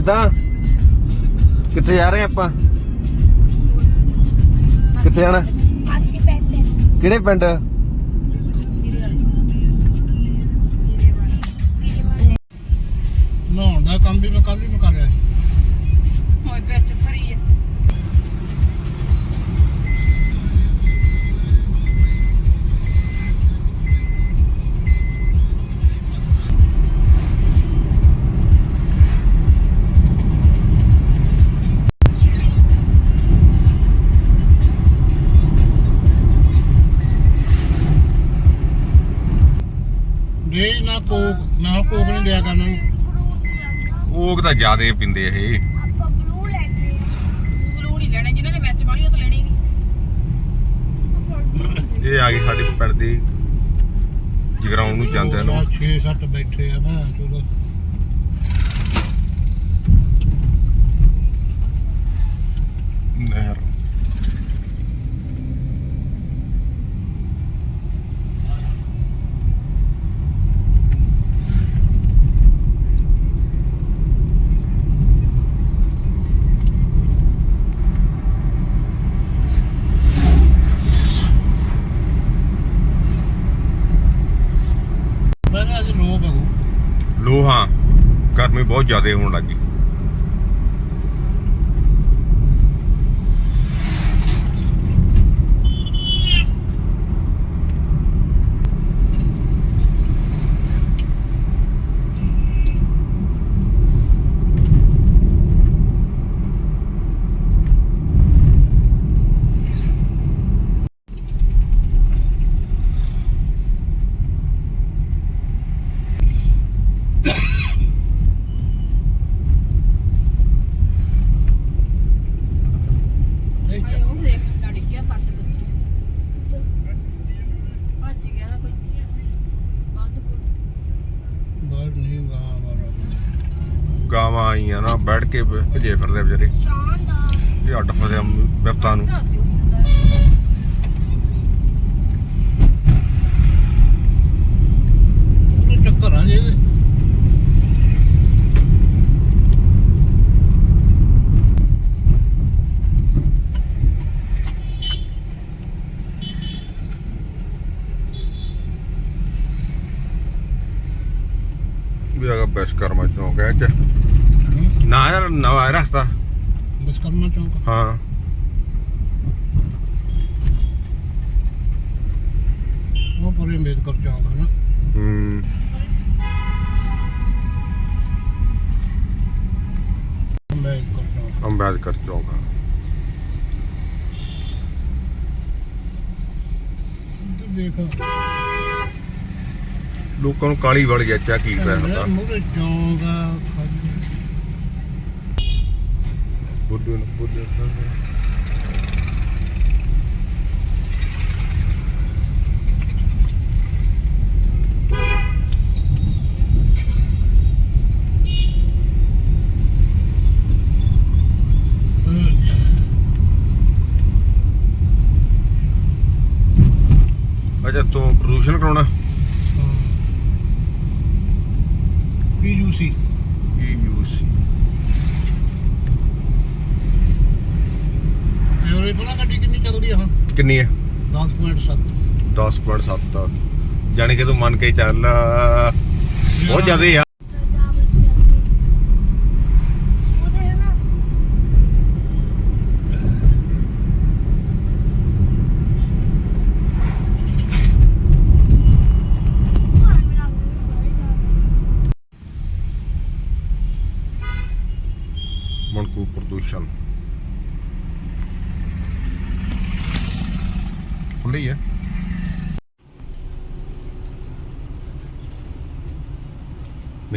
ਕਿੱਦਾਂ? ਕਿੱਥੇ ਜਾ ਰਹੇ ਆਪਾਂ? ਕਿੱਥੇ ਜਾਣਾ? ਪੈਂਦੇ ਕਿਹੜੇ ਪਿੰਡ? ਕੋਕ ਨਾ ਕੋਕ ਨਹੀਂ ਦਿਆ ਕਰਨਾ। ਨੂੰ ਉਹ ਤਾਂ ਜ਼ਿਆਦੇ ਪਿੰਦੇ ਇਹ। ਆਪਾਂ ਬਲੂ ਲੈਣੇ ਗੂਗਲ ਨਹੀਂ ਲੈਣੇ ਜਿਨ੍ਹਾਂ ਨੇ ਮੈਚ ਵਾਲੀ ਉਹ ਤਾਂ ਲੈਣੀ ਨਹੀਂ ਇਹ ਆ ਗਈ ਸਾਡੇ ਪਿੰਡ ਦੀ। ਜਗਰਾਉਂ ਨੂੰ ਜਾਂਦੇ ਨੂੰ। 6 7 ਬੈਠੇ ਆ ਨਾ ਚਲੋ। ਨਹਿਰ। ਜ਼ਿਆਦਾ ਹੋਣ ਲੱਗੀ ਨਹੀਂ ਹਾਏ ਉਹ ਦੇਖ ਕਿੰਨਾ ਡਿੱਗਿਆ ਸੱਟ ਲੱਗੀ ਸੀ ਭੱਜ ਗਿਆ ਨਾ ਕੋਈ ਬੰਦ ਬਾਹਰ ਨਹੀਂ ਗਾ ਮਾਰਾ ਗਾਵਾਂ ਆਈਆਂ ਨਾ ਬੈਠ ਕੇ ਭਜੇ ਫਿਰਦੇ ਵਿਚਾਰੇ। ਸ਼ਾਨਦਾਰ। ਇਹ ਅੱਡ ਫਸਿਆ ਬਿਪਤਾ ਨੂੰ ਸੀ ਉਹ ਮੁੰਡਾ ਉਹ ਚੱਕਰ ਆ ਜੇ ਇਹਦੇ। ਵੀ ਆਗਾ ਬੈਸਕਰਮਾ ਚੌਂਕ ਹੈ ਚ। ਹੂੰ, ਨਾ ਯਾਰ ਨਵਾਂ ਰਸਤਾ। ਵਿਸ਼ਕਰਮਾ ਚੌਂਕ? ਹਾਂ। ਉਹ ਪਰੇ ਅੰਬੇਦਕਰ ਚੌਂਕ ਹੈ ਨਾ। ਹੂੰ। ਅੰਬੇਦਕਰ ਚੌਂਕ। ਅੰਬੇਦਕਰ ਚੌਂਕ। ਆ। ਤੇ ਦੇਖ। ਲੋਕਾਂ ਨੂੰ ਕਾਲੀ ਵੜ ਗਿਆ ਚਾ ਕੀ ਪਿਆ ਹੁੰਦਾ ਮੂਰੇ ਚੌਂਕ ਆ ਖਾਲੀ ਬੁੱਧੂ ਨੂੰ ਬੁੱਧੂ ਅੱਛਾ ਤੂੰ ਪ੍ਰਦੂਸ਼ਣ ਕਰਾਉਣਾ। ਪੀਯੂਸੀ ਕੀ ਯੂਸ ਐਵਰੇਜ ਗੱਡੀ ਹੁਣ? ਕਿੰਨੀ ਹੈ 10.7 10.7 ਜਾਣੀ ਕਿ ਤੂੰ ਮੰਨ ਕੇ ਚੱਲ ਬਹੁਤ ਜ਼ਿਆਦਾ ਆ।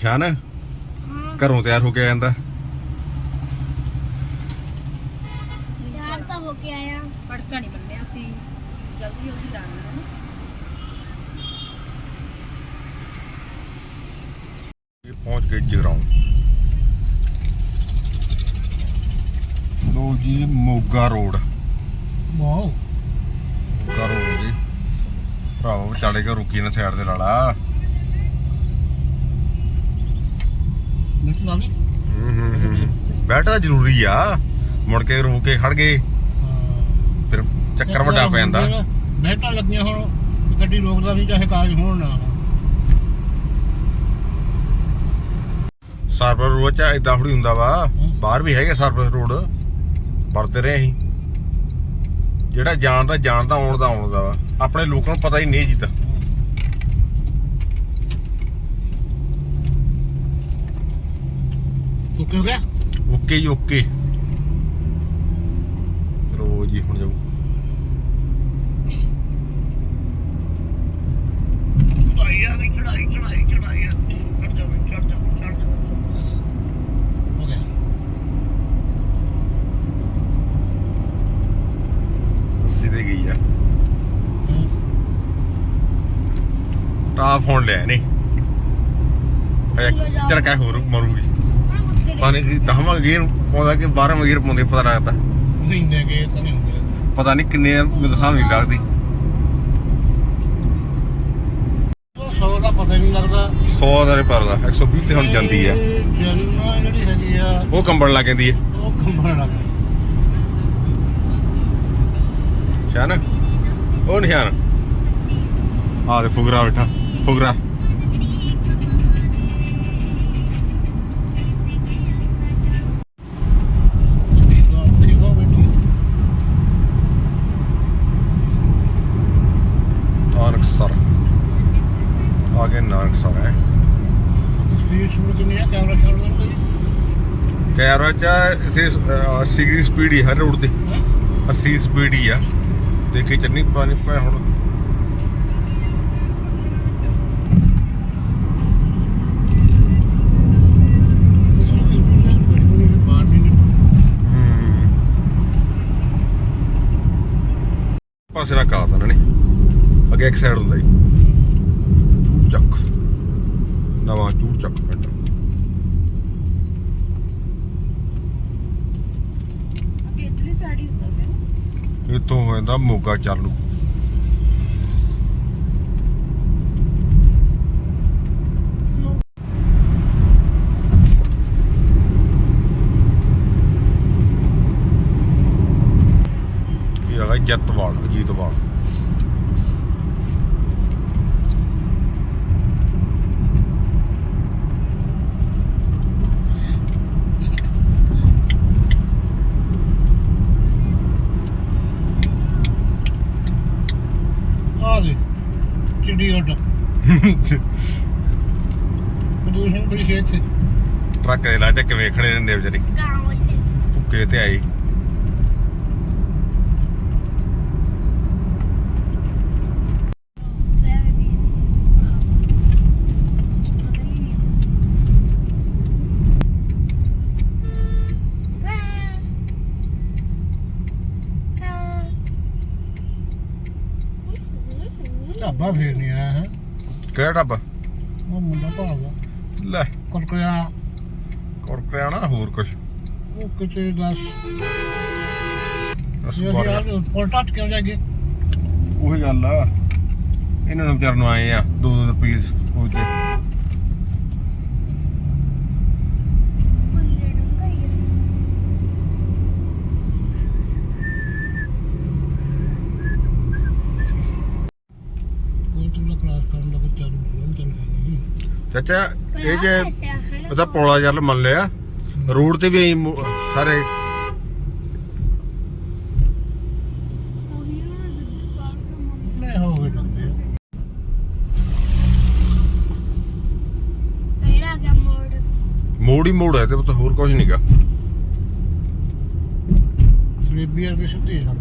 ਨਿਸ਼ਾਨ ਘਰੋਂ ਤਿਆਰ ਹੋ ਕੇ ਆ ਜਾਂਦਾ। ਪਹੁੰਚ ਗਏ ਜਗਰਾਉਂ। ਲੋ ਜੀ Moga road. Wow. Moga road ਜੀ। ਭਰਾਵਾ ਵਿਚਾਲੇ ਘਰੋਂ ਕੀ ਨਾ ਸਾਈਡ ਦੇ ਲਾਲਾ ਮਿੱਟ ਲਾ ਲਈ ਹੂੰ ਹੂੰ ਹੂੰ ਬੈਠਣਾ ਜ਼ਰੂਰੀ ਆ। ਮੁੜ ਕੇ ਰੁਕ ਕੇ ਖੜ ਗਏ। ਫਿਰ ਚੱਕਰ ਵੱਡਾ ਪੈ ਜਾਂਦਾ। ਬੈਠਾਂ ਲੱਗੀਆਂ ਹੁਣ ਗੱਡੀ ਰੋਕਦਾ ਨਹੀਂ ਚਾਹੇ ਕਾਗਜ਼ ਹੋਣ ਨਾ ਸਰਵਰ ਰੋਡ ਚ ਇਦਾਂ ਥੋੜੀ ਹੁੰਦਾ ਵਾ। ਬਾਹਰ ਵੀ ਹੈਗੇ ਸਰਵਰ ਰੋਡ ਵਰਤੇ ਰਹੇ ਅਸੀਂ। ਜਿਹੜਾ ਜਾਣਦਾ ਜਾਣਦਾ ਆਉਣ ਦਾ ਆਉਣ ਦਾ ਵਾ। ਆਪਣੇ ਲੋਕਾਂ ਨੂੰ ਪਤਾ ਹੀ ਨਹੀਂ ਜਿੱਦਾਂ ਓਕੇ ਹੋ ਗਿਆ? ਓਕੇ ਜੀ ਓਕੇ। ਚਲੋ ਜੀ ਹੁਣ ਜਾਓ ਚੜਾਈ ਆ ਵੀ ਚੜਾਈ ਚੜਾਈ। ਚੜਾਈ ਆ ਚੜ ਜਾ ਚੜ ਜਾ ਚੜ ਜਾ ਹੋ ਗਿਆ। ਸਿੱਧੇ ਗਈ ਆ। ਟਾਪ ਫੋਨ ਲਿਆ ਨਹੀਂ ਝੜਕਾ ਹੋਰ ਮਰੂਗੀ। ਪਾਣੀ ਦੀ 10ਵਾਂ ਗੇਰ ਪਾਉਂਦਾ ਕਿ 12ਵਾਂ ਗੇਰ ਪਾਉਂਦੇ ਪਤਾ ਲੱਗਦਾ। ਨਹੀਂ ਨੇ ਗਏ ਤਾਂ ਨਹੀਂ ਹੁੰਦੇ। ਪਤਾ ਨਹੀਂ ਕਿੰਨੇ ਮੈਨੂੰ ਸਮਝ ਨਹੀਂ ਲੱਗਦੀ। ਸੌ ਦਾ ਪਤਾ ਹੀ ਨਹੀਂ ਲੱਗਦਾ। 100 ਦਾ ਨਹੀਂ ਪਰਦਾ 120 ਤੇ ਹੁਣ ਜਾਂਦੀ ਆ। ਇਹ ਜਨਮ ਜਿਹੜੀ ਹੈਗੀ ਆ ਉਹ ਕੰਬਣ ਲੱਗ ਜਾਂਦੀ ਹੈ ਉਹ ਕੰਬਣ ਲੱਗ। ਸ਼ਾਨ ਉਹ ਦੇ ਫੁਗਰਾ ਬੈਠਾ ਫੁਗਰਾ। ਕੋਈ ਕੈਮਰਾ ਚ ਇਥੇ 80 ਦੀ ਸਪੀਡ ਹੀ ਹਰ ਰੋਡ ਤੇ। ਹੈ 80 ਸਪੀਡ ਹੀ ਆ। ਦੇਖੀ ਚੰਨੀ ਪਾਣੀ ਪੈ ਹੁਣ। ਪਾਸੇ ਨਾਲ ਕਾਲਾ ਇਹਨਾਂ ਨੇ ਅੱਗੇ ਇੱਕ ਸਾਈਡ ਹੁੰਦਾ ਜੀ ਚੂੜ ਚੱਕ ਨਵਾਂ ਚੂੜ ਚੱਕ ਪਿੰਡ ਅੱਗੇ ਇਤਲੀ ਸਾਈਡ ਹੀ ਹੁੰਦਾ ਸੀ ਨਾ ਇੱਥੋਂ ਹੋ ਜਾਂਦਾ ਮੋਗਾ ਚਾਲੂ ਇਹ ਹੈਗਾ ਜੀਤਵਾਲ। ਆ ਦੇ ਚਿੜੀ ਉੱਡ। ਪ੍ਰਦੂਸ਼ਣ ਬੜੀ ਖੇਤ ਚ ਟਰੱਕ ਦੇ ਲਾ ਚੱਕ ਵੇਖਣੇ ਰਹਿੰਦੇ ਵਿਚਾਰੀ? ਗਾਂ ਉੱਤੇ। ਭੁੱਕੇ ਤੇ ਆਈ ਵੈਸੇ ਵੀ ਪਤਾ ਹੀ ਨਹੀਂ ਢਾਬਾ ਫੇਰ ਨਹੀਂ ਆਇਆ ਹੈ। ਕਿਹੜਾ ਢਾਬਾ? ਉਹ ਮੁੰਡਾ ਭਾਲਦਾ ਲੈ। ਕੁਰਕੁਰਿਆ ਕੁਰਕਰਿਆ ਨਾ ਹੋਰ ਕੁਛ। ਉਹ ਕਿਤੇ ਦੱਸ। ਬਸ ਇਹ ਬਾਹਰ। ਯਾਰ ਪਲਟਾ ਕਿਉਂ ਜਾਗੇ ਉਹੀ ਗੱਲ ਆ। ਇਹਨਾਂ ਨੂੰ ਵਿਚਾਰ ਨੂੰ ਆਏ ਆ ਦੋ ਦੋ ਰੁਪਏ ਹੋ ਜੇ ਬੰਦੇ ਡੰਗਾ ਹੀ ਹੈ ਕੋਈ ਤੁਲਾ ਕਲਾਸ ਕਰਨ ਦਾ ਕੋਈ ਚਾਲੂ ਪ੍ਰੋਗਰਾਮ ਚੱਲ ਰਿਹਾ ਨਹੀਂ ਚਾਚਾ ਇਹ ਜੇ ਉਹਦਾ ਪੌਲਾ ਚੱਲ ਮੰਨ ਲਿਆ। ਰੋਡ ਤੇ ਵੀ ਐਂ ਸਾਰੇ ਮੋੜ। ਮੋੜ ਹੀ ਮੋੜ ਹੈ ਤੇ ਹੋਰ ਕੁਝ ਨਹੀਂਗਾ ਜਲੇਬੀ ਵਰਗੇ ਸਿੱਧੇ ਛੱਡ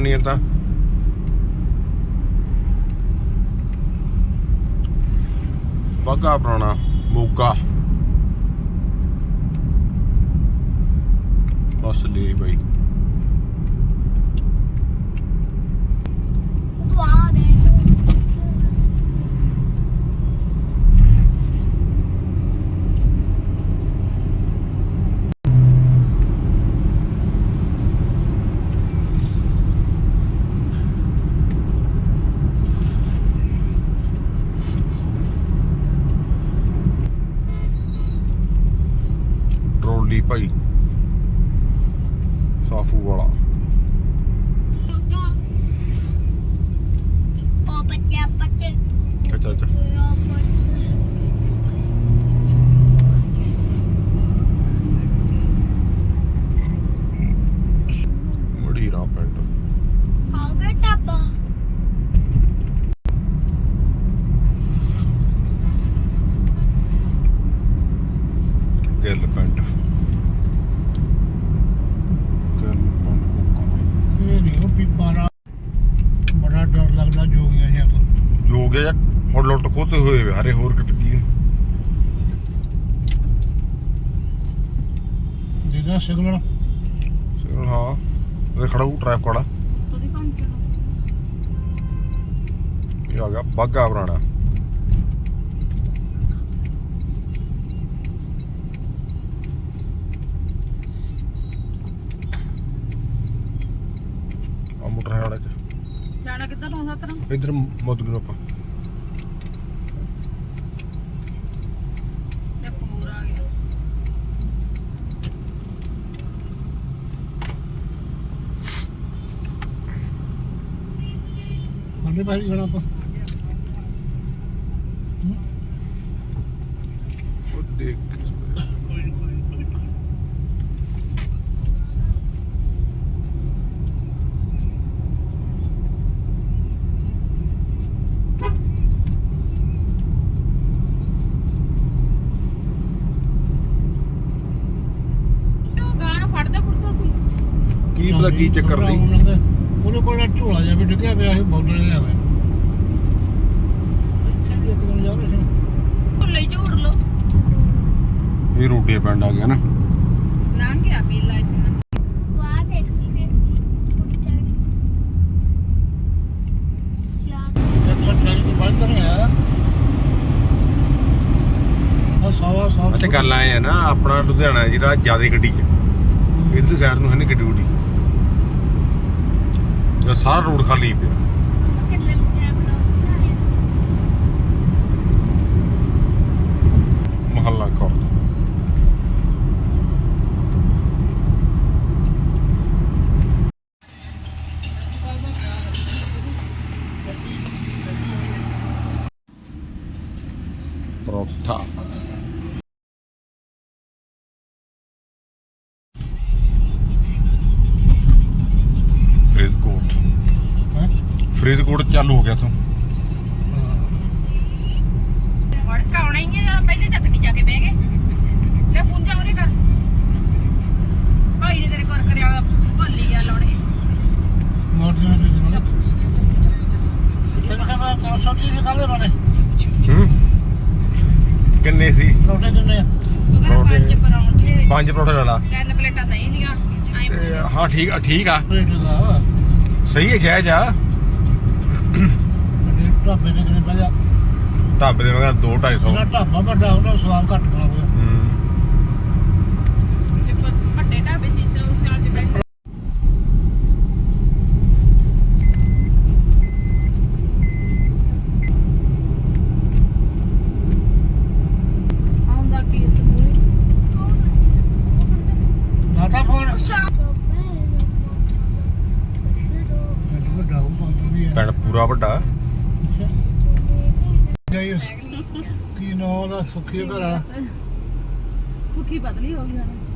ਜਨਾਨੀਆਂ ਤਾਂ। ਬਾਗਾ ਪੁਰਾਣਾ ਮੋਗਾ। ਬਸ ਲਈ ਬਾਈ। ਦੁਆ ਦੇ। ਖੋਤੇ ਹੋਏ ਵੇ ਹਰੇ ਹੋਰ ਕਿਤੇ ਕੀ ਜਿਹਦਾ ਸਿਗਨਲ। ਸਿਗਨਲ ਹਾਂ। ਉਹ ਖੜਾ ਹੂ ਟ੍ਰੈਫਿਕ ਵਾਲਾ। ਚਲੋ ਇਹ ਆ ਗਿਆ ਬਾਗਾ ਪੁਰਾਣਾ। ਆ ਮੋਟਰ ਹੈ ਵਾਲਾ ਚ। ਜਾਣਾ ਕਿੱਧਰ ਨੂੰ ਸਤਰ ਇਧਰ ਮੋਦੂ ਨੂੰ ਆਪਾਂ ਤੇ ਪੂਰਾ ਆ ਗਿਆ ਸਾਡੇ ਪਾਸੇ ਜਾਣਾ ਆਪਾਂ। ਉਹ ਦੇਖ ਉਹ ਗਾਣਾ ਫੜਦਾ ਫੁੜਦਾ ਸੀ। ਕੀ ਪਤਾ ਕੀ ਚੱਕਰ ਸੀ? ਉਹਨਾਂ ਕੋਲ ਝੋਲਾ ਜਿਹਾ ਵੀ ਡਿੱਗਿਆ ਪਿਆ ਸੀ ਬੌਲਰ ਜਿਹਾ ਹੋਇਆ। ਇੱਥੇ ਵੀ ਇੱਕ ਦਿਨ ਜਾ ਰਹੇ ਸੀ। ਭੁੱਲੇ ਝੂੜ ਲੋ ਇਹ ਰੋਡੇ ਪਿੰਡ ਆ ਗਿਆ ਨਾ। ਲੰਘ ਗਿਆ ਮੇਲਾ ਇੱਥੇ। ਵਾਹ ਦੇਖੀ ਦੇ ਉੱਤੇ ਯਾਰ ਇੱਕ ਸੌ ਚਾਲੀ ਤੋਂ ਵੱਧ ਕਰ ਆਇਆ ਆ ਸਵਾ ਸਵਾ ਅੱਛਾ ਗੱਲ ਆਏ ਆ ਨਾ ਆਪਣਾ ਲੁਧਿਆਣਾ ਜਿਹੜਾ ਜ਼ਿਆਦਾ ਗੱਡੀ ਹੈ ਇਧਰ ਸਾਈਡ ਨੂੰ ਹੈ ਨਹੀਂ ਗੱਡੀ ਗੁੱਡੀ ਇਹ ਸਾਰਾ ਰੋਡ ਖਾਲੀ ਪਿਆ। ਕਿੰਨੇ ਮਿੰਟ ਬਣਾ ਮਹੱਲਾ ਕੌਰ ਪਰੋਠਾ। ਚਾਲੂ ਹੋ ਗਿਆ ਤੂੰ। ਵੜਕਾ ਆਉਣਾ ਹੀ ਹੈ ਜਰਾ ਪਹਿਲੇ ਤੱਕ ਜਾ ਕੇ ਬਹਿ ਗਏ। ਲੈ ਪੁੰਜਾ ਉਰੇ ਕਰ। ਭਾਈ ਨੇ ਤੇਰੇ ਕੋਲ ਕਰਿਆ ਭਾਲੀ ਗਿਆ ਲੋੜੇ ਮੋੜ ਦੇ ਦੇ ਜਨਾ ਕਿੰਨਾ ਕਾ ਤਾਂ ਸੋਚੀ ਜੇ ਕਾਲੇ ਬਣੇ। ਹੂੰ। ਕਿੰਨੇ ਸੀ? ਰੋਟੇ ਦਿੰਨੇ ਆ। ਤੂੰ ਕਹਿੰਦਾ ਪਰੌਂਠੇ। ਪੰਜ ਪਰੌਂਠੇ। ਪੰਜ ਪਰੌਠੇ ਲੈ ਲਾ। ਤਿੰਨ ਪਲੇਟਾਂ ਦਹੀਂ ਦੀਆਂ ਤੇ ਐਂ ਹਾਂ ਠੀਕ ਆ ਠੀਕ ਆ। ਸਹੀ ਹੈ ਜਾਇਜ਼ ਆ। ਢਾਬੇ ਦੇ ਕਿਨੇ ਪਹਿਲਾਂ ਢਾਬੇ ਦੇ ਮਗਾ 2 250 ਉਹਨਾਂ ਢਾਬਾ ਵੱਡਾ ਉਹਨਾਂ ਸਵਾਦ ਘੱਟ ਬਣਾਉਂਦਾ ਹੂੰ ਜੇ ਪ- ਵੱਡੇ ਢਾਬੇ ਸੀ ਸੋ ਸਿਆਲ ਚ ਬੈਠੇ ਆਉਂਦਾ ਕੀ ਤੇ ਮੂਰੇ ਲਾਤਾ ਫੋਨ ਸ਼ਾਮ ਪਿੰਡ ਵੱਡਾ ਉਹ ਪੰਪ ਵੀ ਹੈ ਪਿੰਡ ਪੂਰਾ ਵੱਡਾ ਜਾਈਏ ਕੀ ਦਾ ਘਰ ਵਾਲਾ। ਸੁੱਖੀ ਬਦਲੀ ਹੋ ਗਈ ਹੁਣ।